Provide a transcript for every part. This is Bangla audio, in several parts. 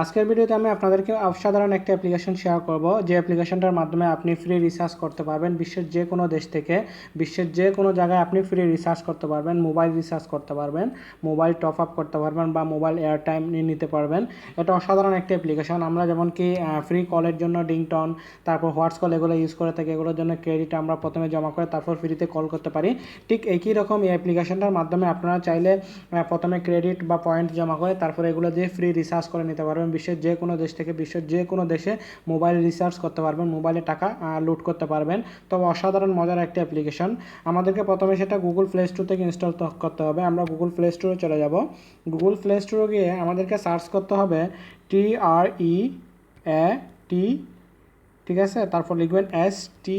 আজকের ভিডিওতে আমি আপনাদেরকে অসাধারণ একটা অ্যাপ্লিকেশন শেয়ার করব। যে অ্যাপ্লিকেশনটার মাধ্যমে আপনি ফ্রি রিসার্চ করতে পারবেন। বিশ্বের যে কোনো দেশ থেকে, বিশ্বের যে কোনো জায়গায় আপনি ফ্রি রিসার্চ করতে পারবেন মোবাইল রিসার্চ করতে পারবেন মোবাইল টপ আপ করতে পারবেন বা মোবাইল এয়ার টাইম নিতে পারবেন। এটা অসাধারণ একটা অ্যাপ্লিকেশন আমরা যেমন কি ফ্রি কলের জন্য ডিংটন তারপর হোয়াটস কল এগুলো ইউজ করে থাকি, এগুলোর জন্য ক্রেডিট আমরা প্রথমে জমা করে তারপর ফ্রিতে কল করতে পারি। ঠিক একই রকম এই অ্যাপ্লিকেশনটার মাধ্যমে আপনারা চাইলে প্রথমে ক্রেডিট বা পয়েন্ট জমা করে তারপরে এগুলো দিয়ে ফ্রি রিসার্চ করে নিতে পারবেন। বিশ্বের যে কোনো দেশ থেকে, বিশ্বের যে কোনো দেশে মোবাইল রিসার্চ করতে পারবেন মোবাইলে টাকা লুট করতে পারবেন। তবে অসাধারণ মজার একটা অ্যাপ্লিকেশন আমাদেরকে প্রথমে সেটা গুগল প্লে স্টোর থেকে ইনস্টল করতে হবে। আমরা গুগল প্লে স্টোরে চলে যাব। গুগল প্লে স্টোরে গিয়ে আমাদেরকে সার্চ করতে হবে টি আর ই এ টি ঠিক আছে? তারপর লিখবেন S T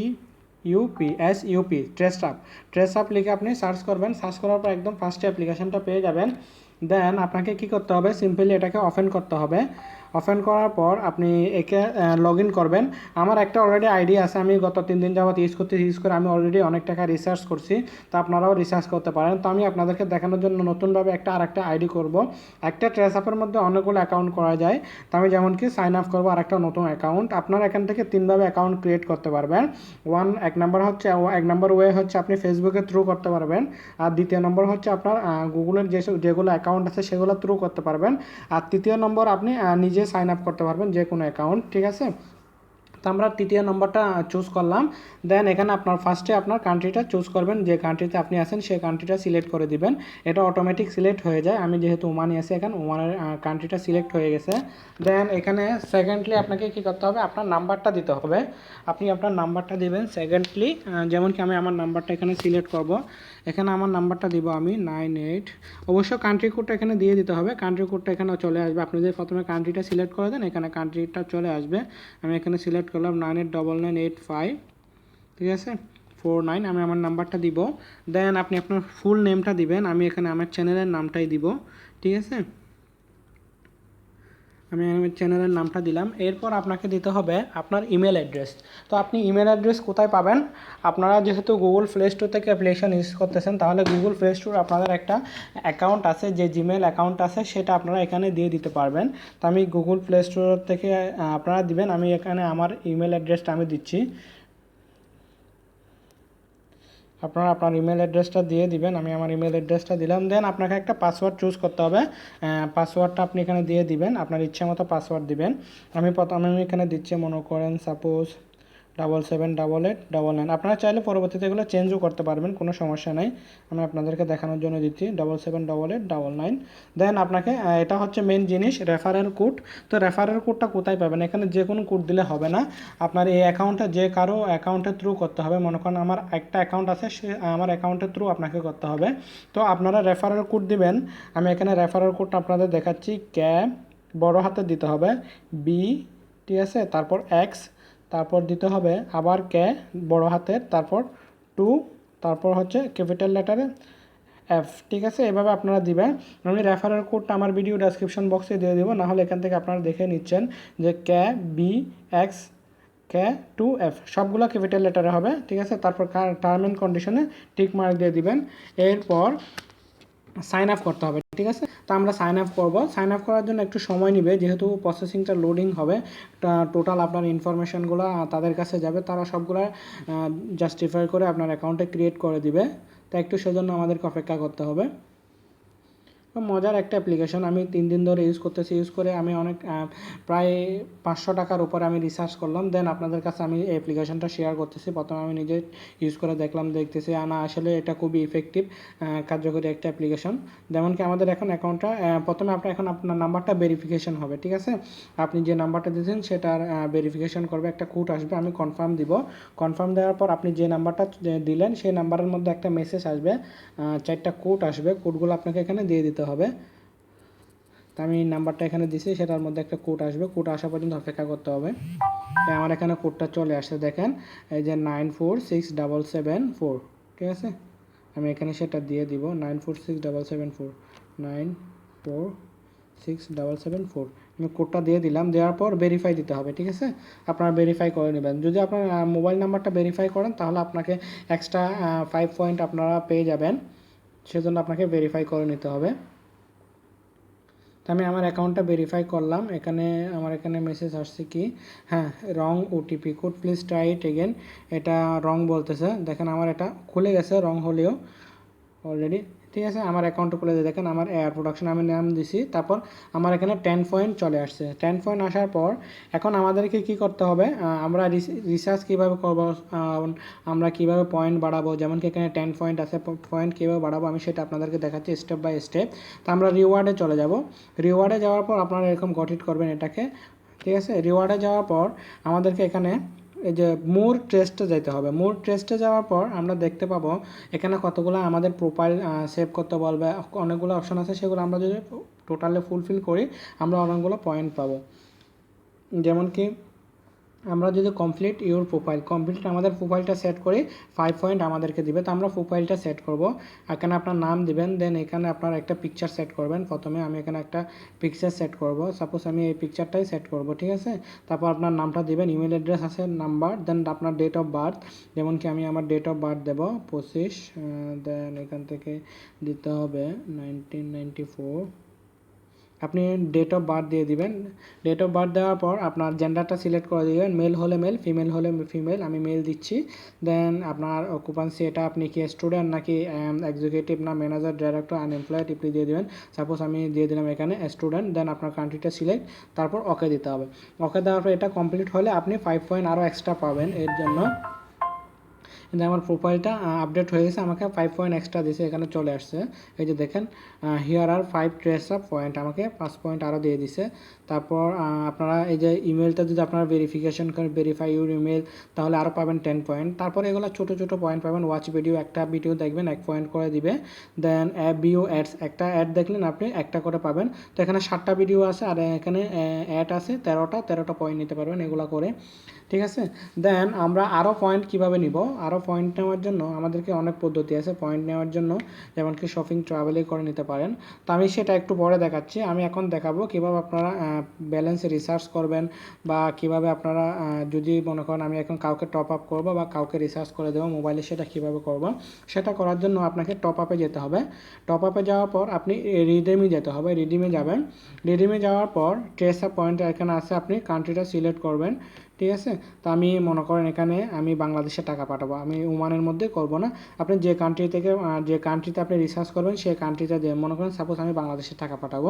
UP S UP trace up trace up লিখে আপনি সার্চ করবেন। সার্চ করার পর একদম ফার্স্টে অ্যাপ্লিকেশনটা পেয়ে যাবেন। দেন আপনাকে কি করতে হবে? সিম্পলি এটাকে ওপেন করতে হবে। ওপেন করার পর আপনি একে লগ ইন করবেন। আমার একটা অলরেডি আইডি আছে আমি গত তিন দিন যাবত ইউজ করতে ইউজ করে আমি অলরেডি অনেক টাকা রিসার্চ করছি তো আপনারাও রিসার্চ করতে পারেন। তো আমি আপনাদেরকে দেখানোর জন্য নতুনভাবে একটা আর একটা আইডি করব। একটা ট্রেস আপের মধ্যে অনেকগুলো অ্যাকাউন্ট করা যায়। তো আমি যেমন কি সাইন আপ করব আর একটা নতুন অ্যাকাউন্ট আপনার এখান থেকে তিনভাবে অ্যাকাউন্ট ক্রিয়েট করতে পারবেন। ওয়ান এক নম্বর হচ্ছে এক নম্বর ওয়ে হচ্ছে আপনি ফেসবুকের থ্রু করতে পারবেন। আর দ্বিতীয় নম্বর হচ্ছে আপনার গুগলের যেসব যেগুলো অ্যাকাউন্ট আছে সেগুলো থ্রু করতে পারবেন। আর তৃতীয় নম্বর আপনি আহ, নিজে সাইন আপ করতে পারবেন যে কোনো অ্যাকাউন্ট ঠিক আছে? তো আমরা তৃতীয় নম্বরটা চুজ করলাম। দেন এখানে আপনার ফার্স্টে আপনার কান্ট্রিটা চুজ করবেন। যে কান্ট্রিতে আপনি আছেন, সেই কান্ট্রিটা সিলেক্ট করে দিবেন। এটা অটোমেটিক সিলেক্ট হয়ে যায়। আমি যেহেতু ওমানি আছে এখানে ওমানের কান্ট্রিটা সিলেক্ট হয়ে গেছে। দেন এখানে সেকেন্ডলি আপনাকে কি করতে হবে? আপনার নাম্বারটা দিতে হবে। আপনি আপনার নাম্বারটা দিবেন। সেকেন্ডলি যেমন কি আমি আমার নাম্বারটা এখানে সিলেক্ট করব। এখানে আমার নাম্বারটা দিব আমি, নাইন এইট। অবশ্য কান্ট্রি কোডটা এখানে দিয়ে দিতে হবে। কান্ট্রি কোডটা এখানে চলে আসবে। আপনি যদি প্রথমে কান্ট্রিটা সিলেক্ট করে দেন, এখানে কান্ট্রিটা চলে আসবে। আমি এখানে সিলেক্ট করলাম nine eight double nine eight five ঠিক আছে? ফোর নাইন আমি আমার নাম্বারটা দিব। দেন আপনি আপনার ফুল নেমটা দিবেন। আমি এখানে আমার চ্যানেলের নামটাই দিব। ঠিক আছে? আমি চ্যানেলের নামটা দিলাম। এরপর আপনাকে দিতে হবে আপনার ইমেল অ্যাড্রেস তো আপনি ইমেল অ্যাড্রেস কোথায় পাবেন? আপনারা যেহেতু গুগল প্লে স্টোর থেকে অ্যাপ্লিকেশন ইউজ করতেছেন, তাহলে গুগল প্লে স্টোর আপনাদের একটা অ্যাকাউন্ট আছে, যে জিমেল অ্যাকাউন্ট আছে, সেটা আপনারা এখানে দিয়ে দিতে পারবেন। তো আমি গুগল প্লে স্টোর থেকে আপনারা দিবেন। আমি এখানে আমার ইমেল অ্যাড্রেসটা আমি দিচ্ছি। আপনারা আপনার ইমেল অ্যাড্রেসটা দিয়ে দিবেন, আমি আমার ইমেল অ্যাড্রেসটা দিলাম। দেন আপনাকে একটা পাসওয়ার্ড চুজ করতে হবে। পাসওয়ার্ডটা আপনি এখানে দিয়ে দিবেন, আপনার ইচ্ছে মতো পাসওয়ার্ড দিবেন। আমি প্রথমে আমি এখানে দিচ্ছি মনে করেন suppose double seven double eight double nine আপনারা চাইলে পরবর্তীতে এগুলো চেঞ্জও করতে পারবেন, কোনো সমস্যা নাই। আমি আপনাদেরকে দেখানোর জন্য দিচ্ছি double seven double eight double nine then আপনাকে এটা হচ্ছে মেন জিনিস রেফারেল কোড তো রেফারেল কোডটা কোথায় পাবেন? এখানে যে কোনো কোড দিলে হবে না। আপনার এই অ্যাকাউন্টটা যে কারও অ্যাকাউন্টের থ্রু করতে হবে। মনে করেন আমার একটা অ্যাকাউন্ট আছে, সে, আমার অ্যাকাউন্টের থ্রু আপনাকে করতে হবে। তো আপনারা রেফারেল কোড দিবেন। আমি এখানে রেফারেল কোডটা আপনাদের দেখাচ্ছি। ক্যা, বড় হাতে দিতে হবে। বি ঠিক আছে? তারপর এক্স তারপর দিতে হবে আবার কে, বড় হাতের, তারপর টু, তারপর হচ্ছে ক্যাপিটাল লেটারে এফ, ঠিক আছে? এভাবে আপনারা দিবেন। আমি রেফারেল কোডটা আমার ভিডিও ডেসক্রিপশন বক্সে দিয়ে দেবো, নাহলে এখান থেকে আপনারা দেখে নিচ্ছেন যে K B X K two F সবগুলো ক্যাপিটাল লেটারে হবে, ঠিক আছে? তারপর টার্ম অ্যান্ড কন্ডিশনে টিক মার্ক দিয়ে দিবেন। এরপর সাইন আপ করতে হবে ঠিক আছে? তো আমরা সাইন আপ করব। সাইন আপ করার জন্য একটু সময় নিবে। যেহেতু প্রসেসিংটা লোডিং হবে টোটাল আপনার ইনফরমেশানগুলো তাদের কাছে যাবে। তারা সবগুলো জাস্টিফাই করে আপনার অ্যাকাউন্টে ক্রিয়েট করে দিবে। তা একটু সেজন্য আমাদেরকে অপেক্ষা করতে হবে। মজার একটা অ্যাপ্লিকেশন আমি তিন দিন ধরে ইউজ করতেছি ইউজ করে আমি অনেক প্রায় পাঁচশো টাকার উপরে আমি রিসার্চ করলাম দেন আপনাদের কাছে আমি এই অ্যাপ্লিকেশনটা শেয়ার করতেছি। প্রথমে আমি নিজে ইউজ করে দেখলাম, দেখতেছি না, আসলে এটা খুবই ইফেক্টিভ কার্যকরী একটা অ্যাপ্লিকেশন যেমন কি আমাদের এখন অ্যাকাউন্টটা প্রথমে আপনার এখন আপনার নাম্বারটা ভেরিফিকেশন হবে, ঠিক আছে? আপনি যে নাম্বারটা দিয়েছেন সেটার ভেরিফিকেশন করবে, একটা কোড আসবে, আমি কনফার্ম দিব। কনফার্ম দেওয়ার পর আপনি যে নাম্বারটা দিলেন, সেই নাম্বারের মধ্যে একটা মেসেজ আসবে চারটা কোড আসবে কোডগুলো আপনাকে এখানে দিয়ে দিতে হবে। তো আমি নাম্বারটা এখানে দিছি, সেটার মধ্যে একটা কোড আসবে। কোড আসা পর্যন্ত অপেক্ষা করতে হবে। আমার এখানে কোডটা চলে আসছে, দেখেন। এই যে nine four six double seven four, ঠিক আছে? আমি এখানে সেটা দিয়ে দিব, nine four six double seven four, nine four six double seven four. আমি কোডটা দিয়ে দিলাম, দেওয়ার পর ভেরিফাই দিতে হবে, ঠিক আছে? আপনারা ভেরিফাই করে নেবেন। যদি আপনার মোবাইল নাম্বারটা ভেরিফাই করেন, তাহলে আপনাকে এক্সট্রা ফাইভ পয়েন্ট আপনারা পেয়ে যাবেন। সেজন্য আপনাকে ভেরিফাই করে নিতে হবে। তো আমি আমার অ্যাকাউন্টটা ভেরিফাই করলাম। এখানে, আমার এখানে মেসেজ আসছে কি? হ্যাঁ wrong OTP code please try it again এটা রং বলতেছে। দেখেন, আমার এটা খুলে গেছে রং হলেও অলরেডি ঠিক আছে? আমার অ্যাকাউন্টে খুলে দিয়ে দেখেন, আমার এয়ার প্রোডাকশন আমি নাম দিছি, তারপর আমার এখানে টেন পয়েন্ট চলে আসছে। টেন পয়েন্ট আসার পর এখন আমাদেরকে কি করতে হবে? আমরা রিসার্চ কীভাবে করব আমরা কীভাবে পয়েন্ট বাড়াবো? যেমন কি এখানে টেন পয়েন্ট আছে পয়েন্ট কীভাবে বাড়াবো? আমি সেটা আপনাদেরকে দেখাচ্ছি স্টেপ বাই স্টেপ তো আমরা রিওয়ার্ডে চলে যাব। রিওয়ার্ডে যাওয়ার পর আপনারা এরকম গঠিত করবেন এটাকে। ঠিক আছে? রিওয়ার্ডে যাওয়ার পর আমাদেরকে এখানে এই যে মোর ট্রেস্টে যেতে হবে। মোর ট্রেস্টে যাওয়ার পর আমরা দেখতে পাবো, এখানে কতগুলো আমাদের প্রোফাইল সেভ করতে বলবে, অনেকগুলো অপশন আছে, সেগুলো আমরা যদি টোটালে ফুলফিল করি, আমরা অনেকগুলো পয়েন্ট পাবো। যেমন কি আমরা যদি কমপ্লিট ইউর প্রোফাইল কমপ্লিট আমাদের প্রোফাইলটা সেট করি ফাইভ পয়েন্ট আমাদেরকে দিবে। তো আমরা প্রোফাইলটা সেট করব। এখানে আপনার নাম দিবেন দেন এখানে আপনার একটা পিকচার সেট করবেন। প্রথমে আমি এখানে একটা পিকচার সেট করব। সাপোজ আমি এই পিকচারটাই সেট করব, ঠিক আছে? তারপর আপনার নামটা দিবেন ইমেল অ্যাড্রেস আছে নাম্বার দেন আপনার ডেট অফ বার্থ যেমন কি আমি আমার ডেট অফ বার্থ দেবো, পঁচিশ দেন এখান থেকে দিতে হবে নাইনটিন নাইনটি ফোর আপনি ডেট অফ বার্থ দিয়ে দিবেন। ডেট অফ বার্থ দেওয়ার পর আপনার জেন্ডারটা সিলেক্ট করে দিবেন। মেল হলে মেল ফিমেল হলে ফিমেল আমি মেল দিচ্ছি। দেন আপনার অকুপান্সি এটা আপনি কি স্টুডেন্ট নাকি এক্সিকিউটিভ না ম্যানেজার ডাইরেক্টর আনএমপ্লয়েড টিপলি দিয়ে দিবেন। সাপোজ আমি দিয়ে দিলাম এখানে স্টুডেন্ট দেন আপনার কান্ট্রিটা সিলেক্ট তারপর ওকে দিতে হবে। ওকে দেওয়ার পর এটা কমপ্লিট হলে আপনি ফাইভ পয়েন্ট আরও এক্সট্রা পাবেন। এর জন্য কিন্তু আমার প্রোফাইলটা আপডেট হয়ে গেছে, আমাকে ফাইভ পয়েন্ট এক্সট্রা দিয়েছে, এখানে চলে আসছে। এই যে দেখেন here are five trace point আমাকে পাঁচ পয়েন্ট আরও দিয়ে দিছে তারপর আপনারা এই যে ইমেলটা যদি আপনারা ভেরিফিকেশন করেন ভেরিফাই ইউর ইমেল তাহলে আরও পাবেন টেন পয়েন্ট তারপর এগুলো ছোটো ছোটো পয়েন্ট পাবেন ওয়াচ ভিডিও একটা ভিডিও দেখবেন, এক পয়েন্ট করে দিবে। দেন অ্যাপ বিও অ্যাডস একটা অ্যাড দেখলেন আপনি, একটা করে পাবেন। তো এখানে সাতটা ভিডিও আছে, আর এখানে অ্যাড আছে তেরোটা তেরোটা পয়েন্ট নিতে পারবেন এগুলো করে। ঠিক আছে? দেন আমরা আরও পয়েন্ট কীভাবে নিব? আরও পয়েন্ট নেওয়ার জন্য আমাদেরকে অনেক পদ্ধতি আছে। পয়েন্ট নেওয়ার জন্য যেমন কি শপিং ট্রাভেলে করে নিতে পারেন। তো আমি সেটা একটু পরে দেখাচ্ছি। আমি এখন দেখাবো কীভাবে আপনারা ব্যালেন্সে রিসার্চ করবেন বা কীভাবে আপনারা যদি মনে করেন আমি এখন কাউকে টপ আপ করব বা কাউকে রিসার্চ করে দেবো মোবাইলে সেটা কীভাবে করব, সেটা করার জন্য আপনাকে টপ আপে যেতে হবে। টপ আপে যাওয়ার পর আপনি রিডিমে যেতে হবে। রিডিমে যাবেন। রিডিমে যাওয়ার পর ট্রেস আপ পয়েন্ট এখানে আছে। আপনি কান্ট্রিটা সিলেক্ট করবেন। ঠিক আছে? তো আমি মনে করেন এখানে আমি বাংলাদেশে টাকা পাঠাবো। আমি ওমানের মধ্যে করব না। আপনি যে কান্ট্রি থেকে যে কান্ট্রিতে আপনি রিসার্চ করবেন, সেই কান্ট্রিতে দিয়ে মনে করেন সাপোজ আমি বাংলাদেশে টাকা পাঠাবো,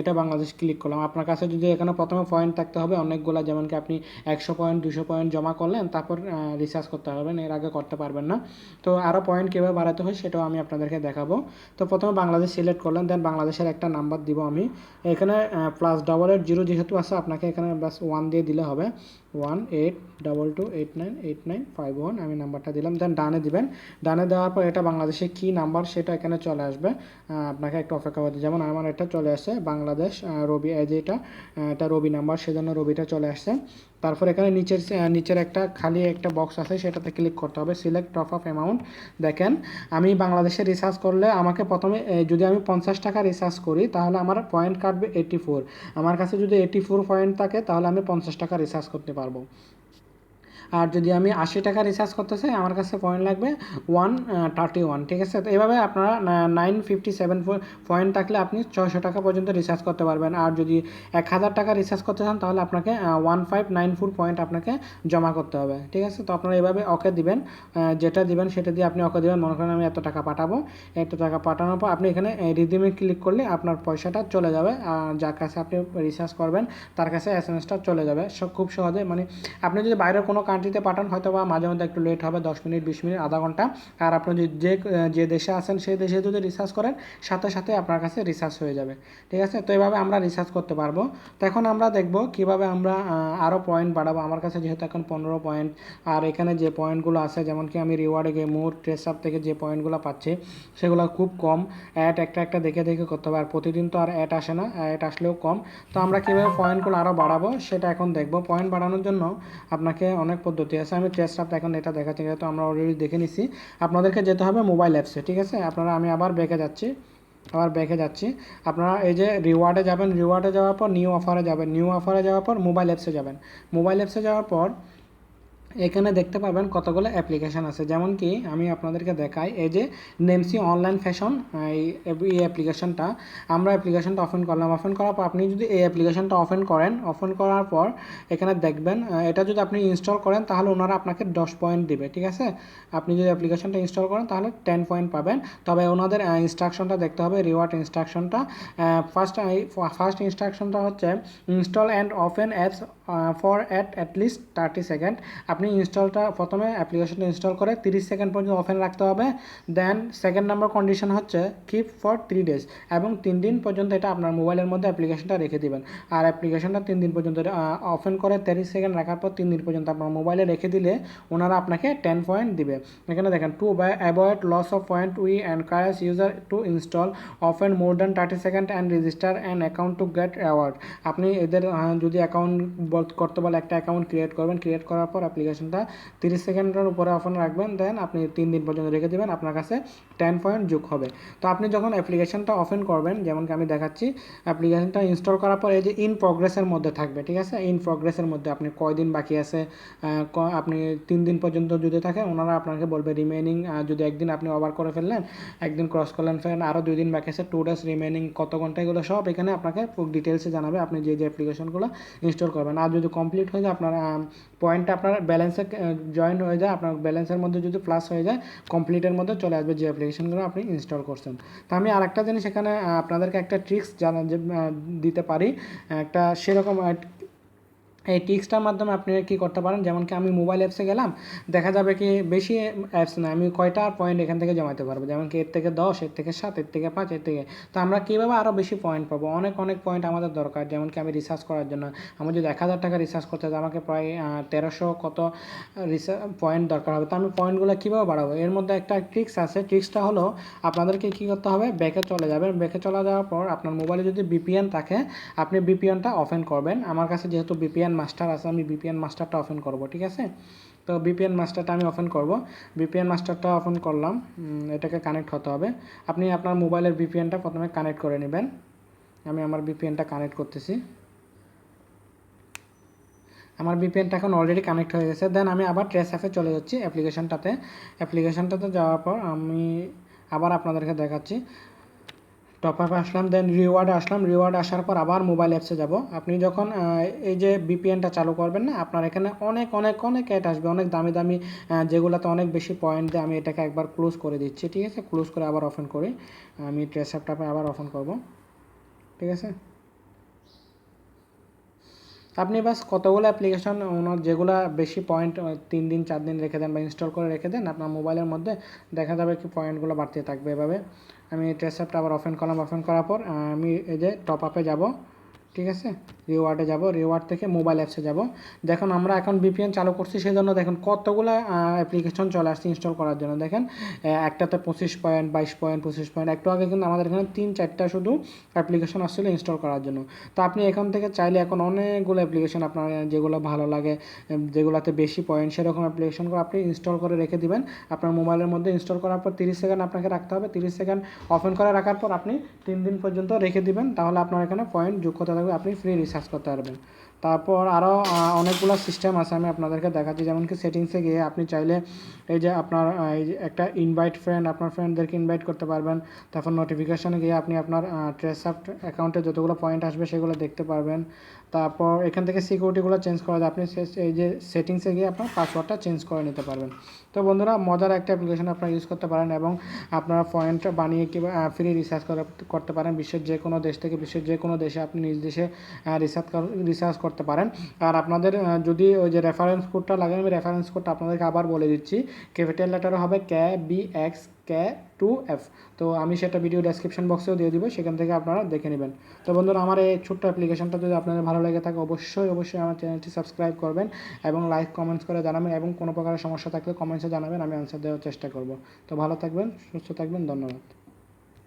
এটা বাংলাদেশ ক্লিক করলাম। আপনার কাছে যদি এখানে প্রথমে পয়েন্ট থাকতে হবে, অনেকগুলো যেমন কি আপনি একশো পয়েন্ট দুশো পয়েন্ট জমা করলেন, তারপর রিসার্চ করতে পারবেন, এর আগে করতে পারবেন না। তো আরও পয়েন্ট কীভাবে বাড়াতে হয়, সেটাও আমি আপনাদেরকে দেখাবো। তো প্রথমে বাংলাদেশ সিলেক্ট করলেন দেন বাংলাদেশের একটা নাম্বার দিব আমি। এখানে প্লাস ডবল এইট জিরো যেহেতু আছে, আপনাকে এখানে ব্যাস ওয়ান দিয়ে দিলে হবে। One eight double two eight nine eight nine five one আমি নাম্বারটা দিলাম দেন ডানে দিবেন। ডানে দেওয়ার পর এটা বাংলাদেশে কী নাম্বার, সেটা এখানে চলে আসবে। আপনাকে একটু অপেক্ষা করতে যেমন আমার এটা চলে আসছে, বাংলাদেশ রবি, এই যে এটা এটা রবি নাম্বার, সেজন্য রবিটা চলে আসছে। তারপর এখানে নিচের নিচের একটা খালি একটা বক্স আছে, সেটাতে ক্লিক করতে হবে। সিলেক্ট টপ আপ অ্যামাউন্ট দেখেন, আমি বাংলাদেশে রিচার্জ করলে আমাকে প্রথমে যদি আমি পঞ্চাশ টাকা রিচার্জ করি, তাহলে আমার পয়েন্ট কাটবে এইটি ফোর আমার কাছে যদি এইটি ফোর পয়েন্ট থাকে, তাহলে আমি পঞ্চাশ টাকা রিচার্জ করতে পারব। আর যদি আমি আশি টাকা রিচার্জ করতে চাই, আমার কাছে পয়েন্ট লাগবে ওয়ান থার্টি ওয়ান ঠিক আছে? তো এভাবে আপনারা নাইন ফিফটি সেভেন পয়েন্ট থাকলে আপনি ছয়শো টাকা পর্যন্ত রিচার্জ করতে পারবেন। আর যদি এক হাজার টাকা রিচার্জ করতে চান, তাহলে আপনাকে one five nine four point আপনাকে জমা করতে হবে, ঠিক আছে? তো আপনারা এভাবে ওকে দিবেন যেটা দিবেন সেটা দিয়ে আপনি ওকে দিবেন। মনে করেন আমি এত টাকা পাঠাবো। এত টাকা পাঠানোর পর আপনি এখানে রিডিমে ক্লিক করলে আপনার পয়সাটা চলে যাবে। আর যার কাছে আপনি রিচার্জ করবেন, তার কাছে এস এম এসটা চলে যাবে। খুব সহজে মানে আপনি যদি বাইরের কোনো কান্ট্রিতে পাঠান হয়তো বা মাঝে মধ্যে একটু লেট হবে, দশ মিনিট, বিশ মিনিট, আধা ঘণ্টা। আর আপনি যে যে দেশে আছেন, সেই দেশে যদি রিসার্চ করেন, সাথে সাথে আপনার কাছে রিসার্চ হয়ে যাবে। ঠিক আছে? তো এভাবে আমরা রিসার্চ করতে পারব। তো এখন আমরা দেখব কীভাবে আমরা আরও পয়েন্ট বাড়াবো। আমার কাছে যেহেতু এখন পনেরো পয়েন্ট আর এখানে যে পয়েন্টগুলো আছে, যেমন কি আমি রিওয়ার্ডে গিয়ে মোর ট্রেস আপ থেকে যে পয়েন্টগুলো পাচ্ছি, সেগুলো খুব কম। অ্যাড একটা একটা দেখে দেখে করতে হবে। আর প্রতিদিন তো আর অ্যাড আসে না অ্যাড আসলেও কম। তো আমরা কীভাবে পয়েন্টগুলো আরও বাড়াবো, সেটা এখন দেখব। পয়েন্ট বাড়ানোর জন্য আপনাকে অনেক পদ্ধতি আছে। আমি টেস্ট অ্যাপ এখন এটা দেখাচ্ছি যেহেতু আমরা অলরেডি দেখে নিছি। আপনাদেরকে যেতে হবে মোবাইল অ্যাপসে ঠিক আছে? আপনারা, আমি আবার ব্যাকে যাচ্ছি। আবার ব্যাকে যাচ্ছি। আপনারা এই যে রিওয়ার্ডে যাবেন রিওয়ার্ডে যাওয়ার পর নিউ অফারে যাবেন। নিউ অফারে যাওয়ার পর মোবাইল অ্যাপসে যাবেন। মোবাইল অ্যাপসে যাওয়ার পর এখানে দেখতে পাবেন কতগুলো অ্যাপ্লিকেশান আছে। যেমন কি আমি আপনাদেরকে দেখাই, এই যে নেমসি অনলাইন ফ্যাশন এই অ্যাপ্লিকেশনটা আমরা অ্যাপ্লিকেশনটা ওপেন করলাম। ওপেন করার পর আপনি যদি এই অ্যাপ্লিকেশনটা ওপেন করেন ওপেন করার পর এখানে দেখবেন এটা যদি আপনি ইনস্টল করেন, তাহলে ওনারা আপনাকে দশ পয়েন্ট দিবে, ঠিক আছে? আপনি যদি অ্যাপ্লিকেশনটা ইনস্টল করেন, তাহলে টেন পয়েন্ট পাবেন। তবে ওনাদের ইনস্ট্রাকশনটা দেখতে হবে রিওয়ার্ড ইনস্ট্রাকশনটা ফার্স্ট ফার্স্ট ইনস্ট্রাকশনটা হচ্ছে install and open apps for at at least thirty second আপনি ইনস্টলটা প্রথমে অ্যাপ্লিকেশনটা ইনস্টল করে তিরিশ সেকেন্ড পর্যন্ত ওপেন রাখতে হবে। দেন সেকেন্ড নাম্বার কন্ডিশন হচ্ছে কিপ ফর থ্রি ডেজ এবং তিন দিন পর্যন্ত এটা আপনার মোবাইলের মধ্যে অ্যাপ্লিকেশনটা রেখে দেবেন। আর অ্যাপ্লিকেশনটা তিন দিন পর্যন্ত ওপেন করে তিরিশ সেকেন্ড রাখার পর তিন দিন পর্যন্ত আপনার মোবাইলে রেখে দিলে ওনারা আপনাকে টেন পয়েন্ট দিবে। এখানে দেখেন to by avoid loss of point we encourage user to install open more than thirty second and register and account to get award আপনি এদের যদি অ্যাকাউন্ট করতে বলে একটা অ্যাকাউন্ট ক্রিয়েট করবেন ক্রিয়েট করার পর অ্যাপ্লিকেশনটা তিরিশ সেকেন্ডের উপরে ওপেন রাখবেন দেন আপনি তিন দিন পর্যন্ত রেখে দেবেন, আপনার কাছে টেন পয়েন্ট যোগ হবে। তো আপনি যখন অ্যাপ্লিকেশনটা ওপেন করবেন, যেমন কি আমি দেখাচ্ছি অ্যাপ্লিকেশনটা ইনস্টল করার পর এই যে ইন প্রগ্রেসের মধ্যে থাকবে, ঠিক আছে? ইন প্রোগ্রেসের মধ্যে আপনি কয়দিন বাকি আছে আপনি তিন দিন পর্যন্ত যদি থাকেন, ওনারা আপনাকে বলবে রিমেনিং যদি একদিন আপনি ওভার করে ফেললেন, একদিন ক্রস করলেন ফেলেন আরও দুই দিন বাকি আছে টু ডেজ রিমেনিং কত ঘণ্টা এগুলো সব এখানে আপনাকে ডিটেলসে জানাবে, আপনি যে যে অ্যাপ্লিকেশনগুলো ইনস্টল করবেন। আর যদি কমপ্লিট হয়ে যায়, আপনার পয়েন্টটা আপনার ব্যালেন্সে জয়েন হয়ে যায়, আপনার ব্যালেন্সের মধ্যে যদি প্লাস হয়ে যায় কমপ্লিটের মধ্যে চলে আসবে যে অ্যাপ্লিকেশনগুলো আপনি ইনস্টল করছেন। তা আমি আরেকটা জিনিস এখানে আপনাদেরকে একটা ট্রিক্স জানা দিতে পারি। একটা সেরকম এই টিক্সটার মাধ্যমে আপনি কি করতে পারেন? যেমন কি আমি মোবাইল অ্যাপসে গেলাম, দেখা যাবে কি বেশি অ্যাপস না আমি কয়টা পয়েন্ট এখান থেকে জমাতে পারব? যেমন কি এর থেকে দশ, এর থেকে সাত, এর থেকে পাঁচ, এর থেকে তো আমরা কীভাবে আরও বেশি পয়েন্ট পাবো? অনেক অনেক পয়েন্ট আমাদের দরকার, যেমন কি আমি রিসার্চ করার জন্য। আমি যদি এক হাজার টাকা রিসার্চ করতে হয় আমাকে প্রায় তেরোশো কত পয়েন্ট দরকার হবে। তো আমি পয়েন্টগুলো কীভাবে বাড়াবো? এর মধ্যে একটা ট্রিক্স আছে। ট্রিক্সটা হলো, আপনাদেরকে কী করতে হবে? ব্যাকে চলে যাবেন। ব্যাকে চলে যাওয়ার পর আপনার মোবাইলে যদি বিপিএন থাকে, আপনি বিপিএনটা ওপেন করবেন। আমার কাছে যেহেতু বিপিএন মাস্টার আছে, আমি বিপিএন মাস্টারটা ওপেন করব, ঠিক আছে? তো বিপিএন মাস্টারটা আমি ওপেন করব। বিপিএন মাস্টারটা ওপেন করলাম এটাকে কানেক্ট হতে হবে। আপনি আপনার মোবাইলের বিপিএনটা প্রথমে কানেক্ট করে নেবেন। আমি আমার বিপিএনটা কানেক্ট করতেছি। আমার বিপিএনটা এখন অলরেডি কানেক্ট হয়ে গেছে। দেন আমি আবার ট্রেস অ্যাপে চলে যাচ্ছি অ্যাপ্লিকেশনটাতে অ্যাপ্লিকেশনটাতে যাওয়ার পর আমি আবার আপনাদেরকে দেখাচ্ছি। টপ আপে আসলাম দেন রিওয়ার্ডে আসলাম। রিওয়ার্ড আসার পর আবার মোবাইল অ্যাপসে যাব। আপনি যখন এই যে বিপিএনটা চালু করবেন না, আপনার এখানে অনেক অনেক অনেক অ্যাড আসবে, অনেক দামি দামি যেগুলোতে অনেক বেশি পয়েন্ট দিয়ে আমি এটাকে একবার ক্লোজ করে দিচ্ছি, ঠিক আছে? ক্লোজ করে আবার ওপেন করি। আমি ট্রেস অ্যাপটাপে আবার ওপেন করব। ঠিক আছে? আপনি বাস কতগুলো অ্যাপ্লিকেশন ওনার যেগুলো বেশি পয়েন্ট তিন দিন, চার দিন রেখে দেন বা ইনস্টল করে রেখে দেন, আপনার মোবাইলের মধ্যে দেখা যাবে কি পয়েন্টগুলো বাড়তে থাকবে এভাবে। আমি এটা অ্যাপটা আবার ওপেন করলাম ওপেন করার পর, আমি এই যে টপ আপে যাব। ঠিক আছে? রিওয়ার্ডে যাব রিওয়ার্ড থেকে মোবাইল অ্যাপসে যাব। দেখুন, আমরা এখন বিপিএন চালু করছি সেই জন্য দেখুন, কতগুলো অ্যাপ্লিকেশন চলে আসছে ইনস্টল করার জন্য। দেখেন একটাতে পঁচিশ পয়েন্ট বাইশ পয়েন্ট পঁচিশ পয়েন্ট একটু আগে কিন্তু আমাদের এখানে তিন, চারটা শুধু অ্যাপ্লিকেশন আসছিল ইনস্টল করার জন্য। তো আপনি এখান থেকে চাইলে এখন অনেকগুলো অ্যাপ্লিকেশন আপনার, যেগুলো ভালো লাগে যেগুলোতে বেশি পয়েন্ট সেরকম অ্যাপ্লিকেশনগুলো আপনি ইনস্টল করে রেখে দিবেন। আপনার মোবাইলের মধ্যে ইনস্টল করার পর তিরিশ সেকেন্ড আপনাকে রাখতে হবে। তিরিশ সেকেন্ড ওপেন করে রাখার পর আপনি তিন দিন পর্যন্ত রেখে দিবেন, তাহলে আপনার এখানে পয়েন্ট যোগ করতে থাকবে আপনি ফ্রি রিচার্জ করতে পারবেন। তারপর আরও অনেকগুলো সিস্টেম আছে, আমি আপনাদেরকে দেখাচ্ছি। যেমন কি সেটিংসে গিয়ে আপনি চাইলে এই যে আপনার এই যে একটা ইনভাইট ফ্রেন্ড আপনার ফ্রেন্ডদেরকে ইনভাইট করতে পারবেন। তারপর নোটিফিকেশানে গিয়ে আপনি আপনার ট্রেসআপ অ্যাকাউন্টে যতগুলো পয়েন্ট আসবে, সেগুলো দেখতে পারবেন। তারপর এখান থেকে সিকিউরিটিগুলো চেঞ্জ করা যায় আপনি এই যে সেটিংসে গিয়ে আপনার পাসওয়ার্ডটা চেঞ্জ করে নিতে পারবেন। তো বন্ধুরা, মজার একটা অ্যাপ্লিকেশন আপনারা ইউজ করতে পারেন এবং আপনারা পয়েন্ট বানিয়ে কিংবা ফ্রি রিসার্চ করতে পারেন বিশ্বের যে কোনো দেশ থেকে, বিশ্বের যে কোনো দেশে আপনি নিজ দেশে রিসার্চ রিসার্চ করতে পারেন। আর আপনাদের যদি ওই যে রেফারেন্স কোডটা লাগে, আমি রেফারেন্স কোডটা আপনাদেরকে আবার বলে দিচ্ছি। ক্যাপিটাল লেটার হবে K B X K two F. তো আমি সেটা ভিডিও ডেসক্রিপশন বক্সেও দিয়ে দিব, সেখান থেকে আপনারা দেখে নেবেন। তো বন্ধুরা, আমার এই ছোট্ট অ্যাপ্লিকেশনটা যদি আপনাদের ভালো লেগে থাকে, অবশ্যই অবশ্যই আমার চ্যানেলটি সাবস্ক্রাইব করবেন এবং লাইক কমেন্টস করে জানাবেন এবং কোনো প্রকারের সমস্যা থাকলে কমেন্টসে জানাবেন, আমি আনসার দেওয়ার চেষ্টা করব। তো ভালো থাকবেন, সুস্থ থাকবেন, ধন্যবাদ।